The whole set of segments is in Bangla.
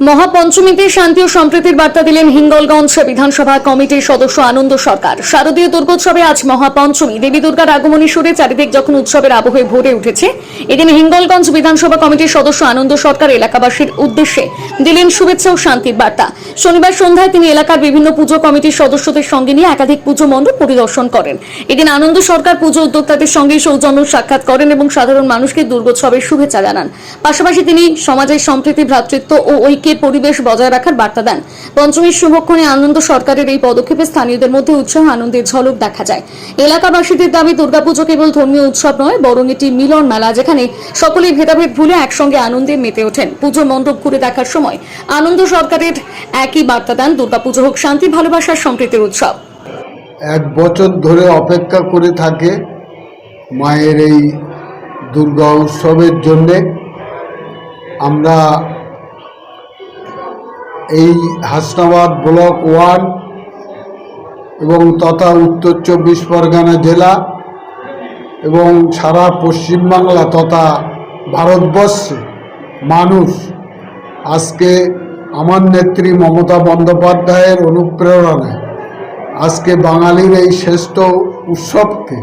মহাপঞ্চমীতে শান্তি ও সম্প্রীতির বার্তা দিলেন হিঙ্গলগঞ্জ বিধানসভা কমিটির সদস্য আনন্দ সরকার। শারদীয় দুর্গোৎসবে আজ মহাপঞ্চমী। দেবী দুর্গার আগমনী সুরে চারিদিক যখন উৎসবের আবহে ভরে উঠেছে, এদিন হিঙ্গলগঞ্জ বিধানসভা কমিটির সদস্য আনন্দ সরকার এলাকাবাসীর উদ্দেশ্যে দিলেন শুভেচ্ছা ও শান্তির বার্তা। শনিবার সন্ধ্যায় তিনি এলাকার বিভিন্ন পুজো কমিটির সদস্যদের সঙ্গে নিয়ে একাধিক পুজো মণ্ডপ পরিদর্শন করেন। এদিন আনন্দ সরকার পুজো উদ্যোক্তাদের সঙ্গে সৌজন্য সাক্ষাৎ করেন এবং সাধারণ মানুষকে দুর্গোৎসবের শুভেচ্ছা জানান। পাশাপাশি তিনি সমাজের সম্প্রীতি, ভ্রাতৃত্ব ও ঐক্যের পরিবেশ বজায় রাখার বার্তা দেন। পঞ্চমীর শুভক্ষণে আনন্দ সরকারের এই পদক্ষেপে স্থানীয়দের মধ্যে উৎসাহ, আনন্দের ঝলক দেখা যায়। এলাকাবাসীদের দাবি, দুর্গাপুজো কেবল ধর্মীয় উৎসব নয়, বরং এটি মিলন মেলা, যেখানে সকলেই ভেদাভেদ ভুলে একসঙ্গে আনন্দে মেতে ওঠেন। পুজো মণ্ডপ ঘুরে দেখার সময় আনন্দ সরকারের একই বার্তা দেন, দুর্গাপুজো হোক, শান্তি ভালোবাসার সম্প্রীতির উৎসব। এক বছর ধরে অপেক্ষা করে থাকে মায়ের এই দুর্গা উৎসবের জন্যে। আমরা এই হাসনাবাদ ব্লক ওয়ান এবং তথা উত্তর চব্বিশ পরগনা জেলা এবং সারা পশ্চিমবাংলা তথা ভারতবর্ষে মানুষ আজকে আমার নেত্রী মমতা বন্দ্যোপাধ্যায়ের অনুপ্রেরণায় আজকে বাঙালির এই শ্রেষ্ঠ উৎসবকে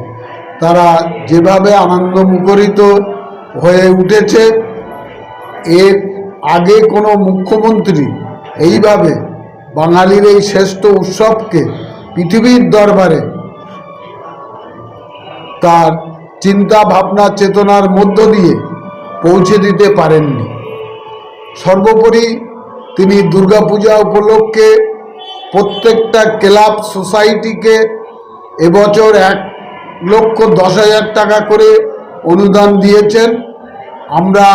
তারা যেভাবে আনন্দ মুখরিত হয়ে উঠেছে, এর আগে কোনো মুখ্যমন্ত্রী এইভাবে বাঙালির এই শ্রেষ্ঠ উৎসবকে পৃথিবীর দরবারে তার চিন্তা, ভাবনা, চেতনার মধ্য দিয়ে পৌঁছে দিতে পারেননি। সর্বোপরি তিনি দুর্গাপূজা উপলক্ষে প্রত্যেকটা ক্লাব সোসাইটিকে এবছর এক লক্ষ দশ হাজার টাকা করে অনুদান দিয়েছেন। আমরা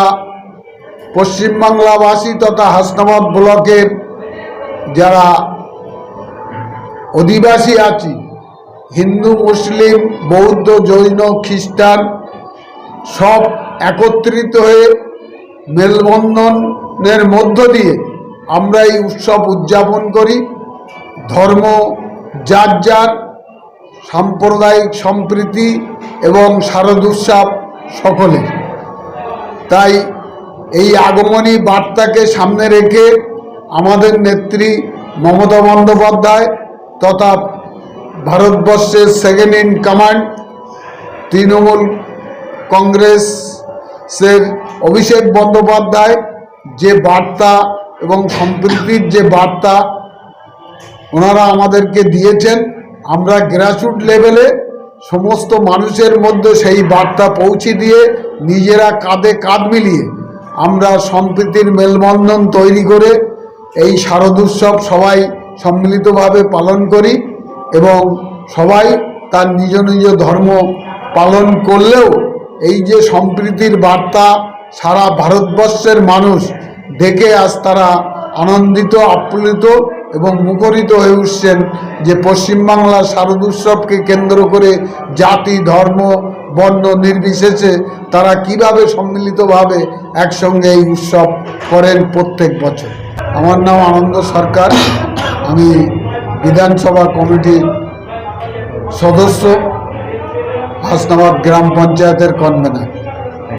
পশ্চিমবাংলাবাসী তথা হাসনাবাদ ব্লকের যারা অধিবাসী আছি, হিন্দু, মুসলিম, বৌদ্ধ, জৈন, খ্রিস্টান, সব একত্রিত হয়ে মেলবন্ধনের মধ্য দিয়ে আমরা এই উৎসব উদযাপন করি। ধর্ম যার যার সাম্প্রদায়িক সম্প্রীতি এবং শারদ উৎসব সকলের। তাই এই আগমনী বার্তাকে সামনে রেখে আমাদের নেত্রী মমতা বন্দ্যোপাধ্যায় তথা ভারতবর্ষের সেকেন্ড ইন কমান্ড তৃণমূল কংগ্রেসের অভিষেক বন্দ্যোপাধ্যায় যে বার্তা এবং সম্প্রীতির যে বার্তা ওনারা আমাদেরকে দিয়েছেন, আমরা গ্রাসরুট লেভেলে সমস্ত মানুষের মধ্যে সেই বার্তা পৌঁছে দিয়ে নিজেরা কাঁধে কাঁধ মিলিয়ে আমরা সম্প্রীতির মেলবন্ধন তৈরি করে এই শারদোৎসব সবাই সম্মিলিতভাবে পালন করি এবং সবাই তার নিজ নিজ ধর্ম পালন করলেও এই যে সম্প্রীতির বার্তা সারা ভারতবর্ষের মানুষ দেখে আজ তারা আনন্দিত, আপ্লুত এবং মুখরিত হয়ে উঠছেন যে পশ্চিমবাংলার শারদোৎসবকে কেন্দ্র করে জাতি, ধর্ম, বর্ণ নির্বিশেষে তারা কীভাবে সম্মিলিতভাবে একসঙ্গে এই উৎসব করেন প্রত্যেক বছর। আমার নাম আনন্দ সরকার। আমি বিধানসভা কমিটির সদস্য। হাসনাবাদ গ্রাম পঞ্চায়েতের কনভেনার।